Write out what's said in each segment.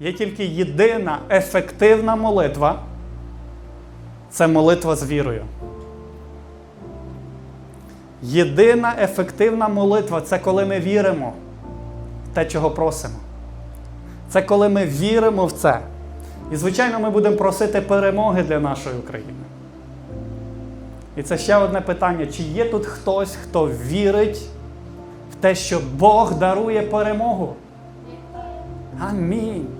Є тільки єдина ефективна молитва це молитва з вірою. Єдина ефективна молитва це коли ми віримо в те, чого просимо. Це коли ми віримо в це. І, звичайно, ми будемо просити перемоги для нашої України. І це ще одне питання: чи є тут хтось, хто вірить в те, що Бог дарує перемогу? Амінь.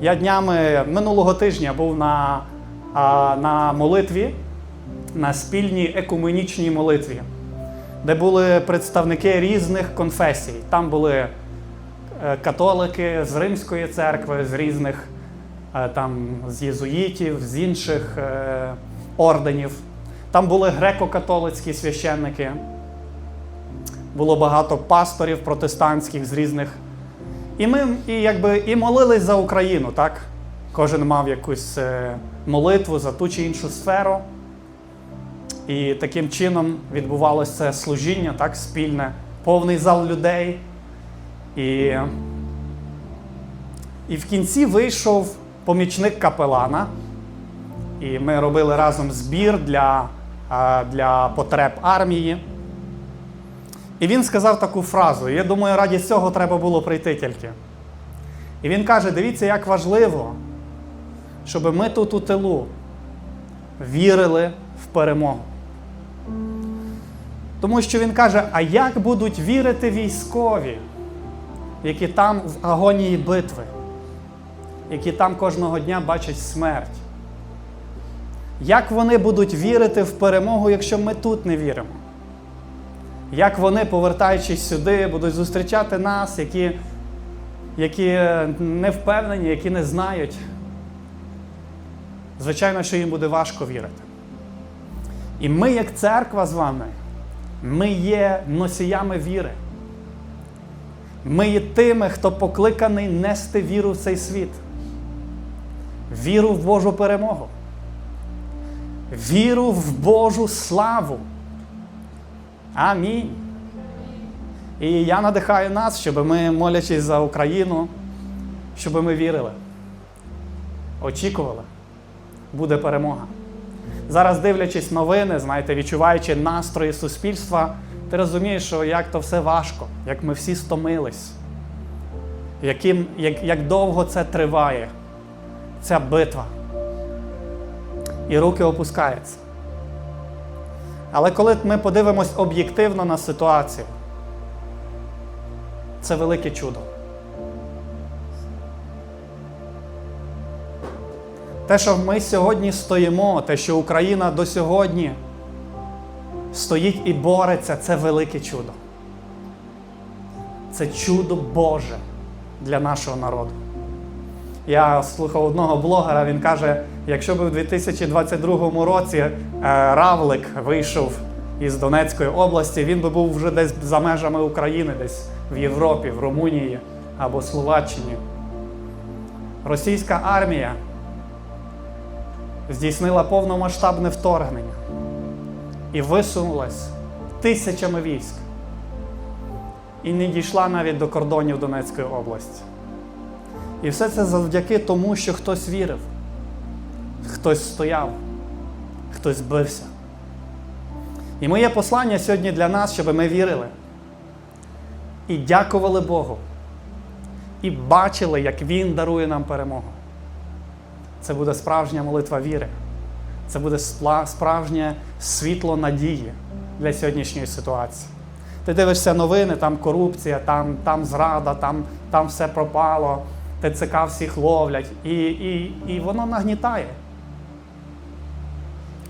Я днями минулого тижня був на, на молитві, на спільній екуменічній молитві, де були представники різних конфесій. Там були е, католики з Римської церкви, з різних е, там, з єзуїтів, з інших е, орденів. Там були греко-католицькі священники, було багато пасторів протестантських з різних. І ми і, якби, і молились за Україну, так? Кожен мав якусь е, молитву за ту чи іншу сферу. І таким чином відбувалося це служіння, так, спільне, повний зал людей. І, і в кінці вийшов помічник капелана. І ми робили разом збір для, для потреб армії. І він сказав таку фразу. і Я думаю, раді цього треба було прийти тільки. І він каже: дивіться, як важливо, щоб ми тут у тилу вірили в перемогу. Тому що він каже: а як будуть вірити військові, які там в агонії битви, які там кожного дня бачать смерть? Як вони будуть вірити в перемогу, якщо ми тут не віримо? Як вони, повертаючись сюди, будуть зустрічати нас, які, які не впевнені, які не знають? Звичайно, що їм буде важко вірити. І ми, як церква з вами, ми є носіями віри. Ми є тими, хто покликаний нести віру в цей світ, віру в Божу перемогу, віру в Божу славу. Амінь. І я надихаю нас, щоб ми, молячись за Україну, щоб ми вірили, очікували, буде перемога. Зараз, дивлячись новини, знаєте, відчуваючи настрої суспільства, ти розумієш, що як то все важко, як ми всі стомились, яким, як, як довго це триває, ця битва. І руки опускаються. Але коли ми подивимось об'єктивно на ситуацію, це велике чудо. Те, що ми сьогодні стоїмо, те, що Україна до сьогодні стоїть і бореться, це велике чудо. Це чудо Боже для нашого народу. Я слухав одного блогера, він каже: якщо б у 2022 році е, Равлик вийшов із Донецької області, він би був вже десь за межами України, десь в Європі, в Румунії або Словаччині. Російська армія здійснила повномасштабне вторгнення і висунулась тисячами військ. І не дійшла навіть до кордонів Донецької області. І все це завдяки тому, що хтось вірив, хтось стояв, хтось бився. І моє послання сьогодні для нас, щоб ми вірили і дякували Богу, і бачили, як Він дарує нам перемогу. Це буде справжня молитва віри. Це буде справжнє світло надії для сьогоднішньої ситуації. Ти дивишся новини, там корупція, там, там зрада, там, там все пропало, ТЦК всіх ловлять, і, і, і воно нагнітає.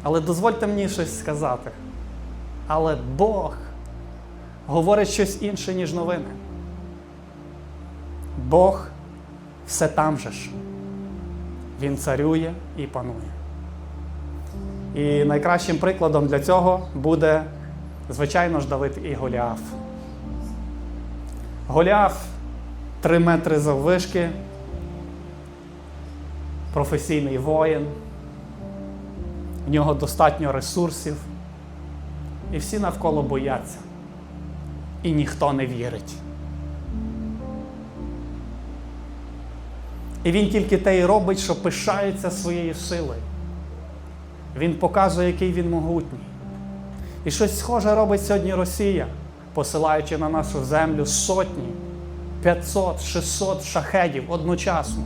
Але дозвольте мені щось сказати. Але Бог говорить щось інше, ніж новини. Бог все там же ж. Він царює і панує. І найкращим прикладом для цього буде, звичайно ж, Давид і Голіаф. Голіаф 3 метри заввишки, професійний воїн, в нього достатньо ресурсів, і всі навколо бояться, і ніхто не вірить. І він тільки те й робить, що пишається своєю силою. Він показує, який він могутній. І щось схоже робить сьогодні Росія, посилаючи на нашу землю сотні, 500, 600 шахедів одночасно.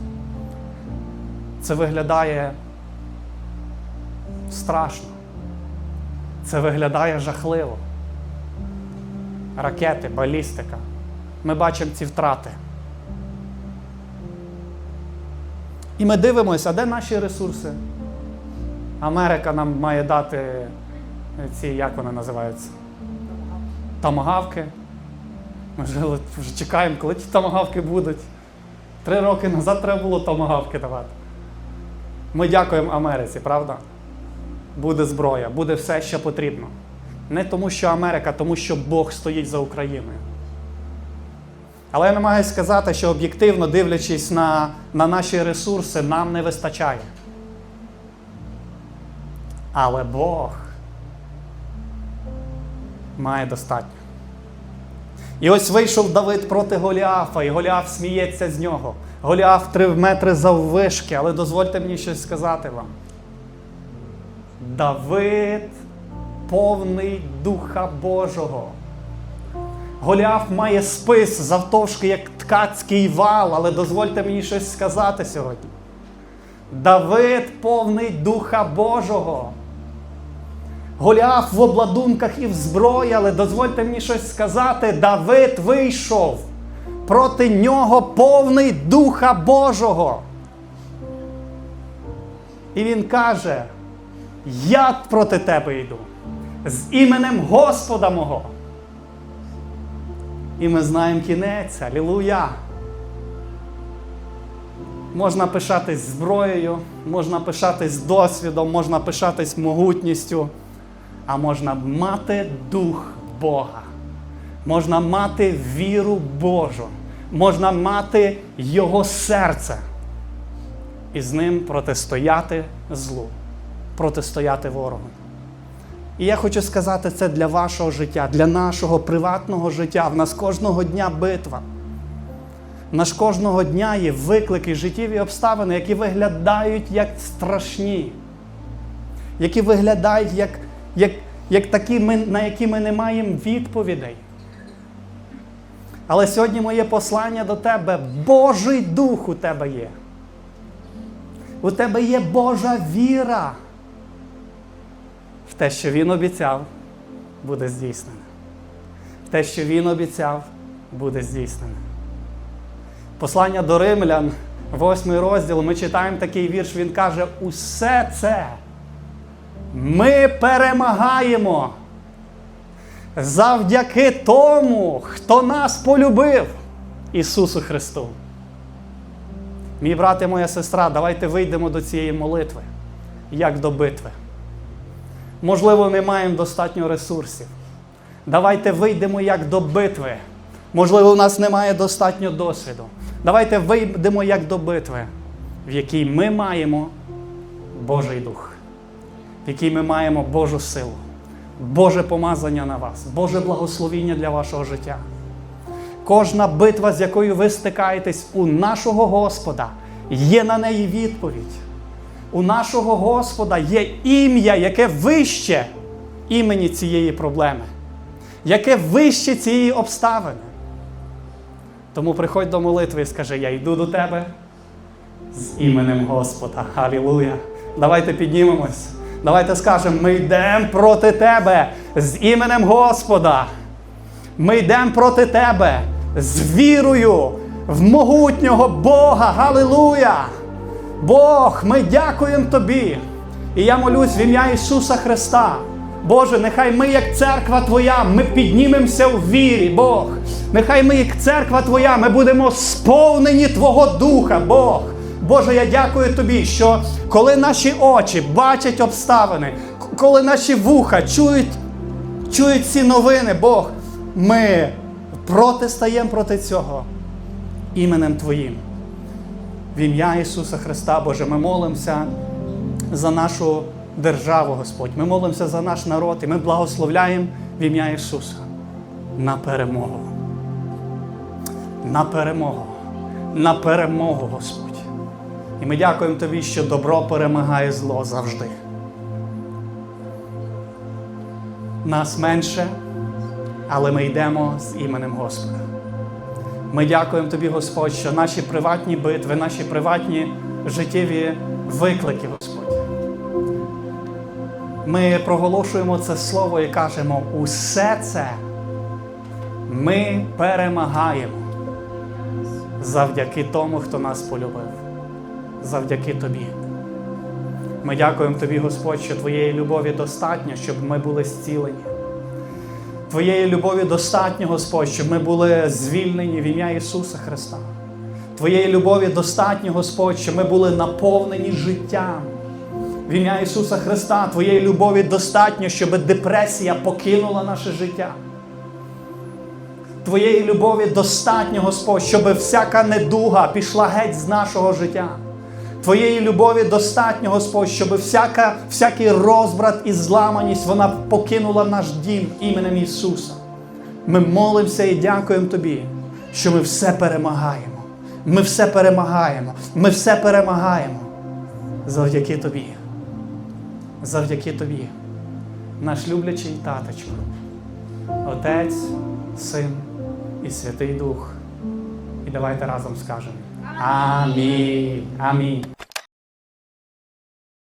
Це виглядає страшно. Це виглядає жахливо. Ракети, балістика. Ми бачимо ці втрати. І ми дивимося, а де наші ресурси? Америка нам має дати ці, як вони називаються? Тамагавки. Ми вже, вже чекаємо, коли ті тамагавки будуть. Три роки назад треба було тамагавки давати. Ми дякуємо Америці, правда? Буде зброя, буде все, що потрібно. Не тому, що Америка, тому що Бог стоїть за Україною. Але я намагаюся сказати, що об'єктивно дивлячись на, на наші ресурси, нам не вистачає. Але Бог має достатньо. І ось вийшов Давид проти Голіафа, і Голіаф сміється з нього. Голіаф три метри заввишки, але дозвольте мені щось сказати вам. Давид повний Духа Божого. Голіаф має спис завтовшки, як ткацький вал, але дозвольте мені щось сказати сьогодні. Давид повний Духа Божого. Голіаф в обладунках і в зброї, але дозвольте мені щось сказати. Давид вийшов проти нього повний Духа Божого. І він каже: Я проти тебе йду з іменем Господа мого. І ми знаємо кінець, алілуя. Можна пишатись зброєю, можна пишатись досвідом, можна пишатись могутністю, а можна мати дух Бога. Можна мати віру Божу, можна мати Його серце і з ним протистояти злу, протистояти ворогу. І я хочу сказати це для вашого життя, для нашого приватного життя. В нас кожного дня битва. В нас кожного дня є виклики, життєві обставини, які виглядають як страшні, які виглядають як, як, як такі, на які ми не маємо відповідей. Але сьогодні моє послання до тебе, Божий дух у тебе є. У тебе є Божа віра те, що Він обіцяв, буде здійснене. Те, що Він обіцяв, буде здійснене. Послання до римлян, восьмий розділ, ми читаємо такий вірш, він каже: усе це ми перемагаємо завдяки тому, хто нас полюбив, Ісусу Христу. Мій брат і моя сестра, давайте вийдемо до цієї молитви, як до битви. Можливо, не маємо достатньо ресурсів. Давайте вийдемо як до битви. Можливо, у нас немає достатньо досвіду. Давайте вийдемо як до битви, в якій ми маємо Божий Дух, в якій ми маємо Божу силу, Боже помазання на вас, Боже благословіння для вашого життя. Кожна битва, з якою ви стикаєтесь у нашого Господа, є на неї відповідь. У нашого Господа є ім'я, яке вище імені цієї проблеми, яке вище цієї обставини. Тому приходь до молитви і скажи: Я йду до тебе з іменем Господа. Алілуя! Давайте піднімемось. Давайте скажемо, ми йдемо проти тебе з іменем Господа. Ми йдемо проти тебе з вірою в могутнього Бога. Галилуя! Бог, ми дякуємо Тобі. І я молюсь в ім'я Ісуса Христа. Боже, нехай ми, як церква Твоя, ми піднімемося в вірі, Бог. Нехай ми, як церква Твоя, ми будемо сповнені Твого Духа, Бог. Боже, я дякую Тобі, що коли наші очі бачать обставини, коли наші вуха чують, чують ці новини, Бог, ми протистаємо проти цього іменем Твоїм. В ім'я Ісуса Христа, Боже, ми молимося за нашу державу, Господь. Ми молимося за наш народ і ми благословляємо в ім'я Ісуса на перемогу. На перемогу. На перемогу, Господь. І ми дякуємо тобі, що добро перемагає зло завжди. Нас менше, але ми йдемо з іменем Господа. Ми дякуємо тобі, Господь, що наші приватні битви, наші приватні життєві виклики, Господь. Ми проголошуємо це слово і кажемо, усе це ми перемагаємо завдяки тому, хто нас полюбив, завдяки тобі. Ми дякуємо тобі, Господь, що твоєї любові достатньо, щоб ми були зцілені. Твоєї любові достатньо, Господь, щоб ми були звільнені в ім'я Ісуса Христа. Твоєї любові достатньо, Господь, щоб ми були наповнені життям. В ім'я Ісуса Христа, Твоєї любові достатньо, щоб депресія покинула наше життя. Твоєї любові достатньо, Господь, щоб всяка недуга пішла геть з нашого життя. Твоєї любові достатньо, Господь, щоб всяка, всякий розбрат і зламаність вона покинула наш дім іменем Ісуса. Ми молимося і дякуємо Тобі, що ми все перемагаємо. Ми все перемагаємо. Ми все перемагаємо. Завдяки Тобі. Завдяки Тобі. Наш люблячий таточко. Отець, Син і Святий Дух. І давайте разом скажемо. Амінь. Амінь.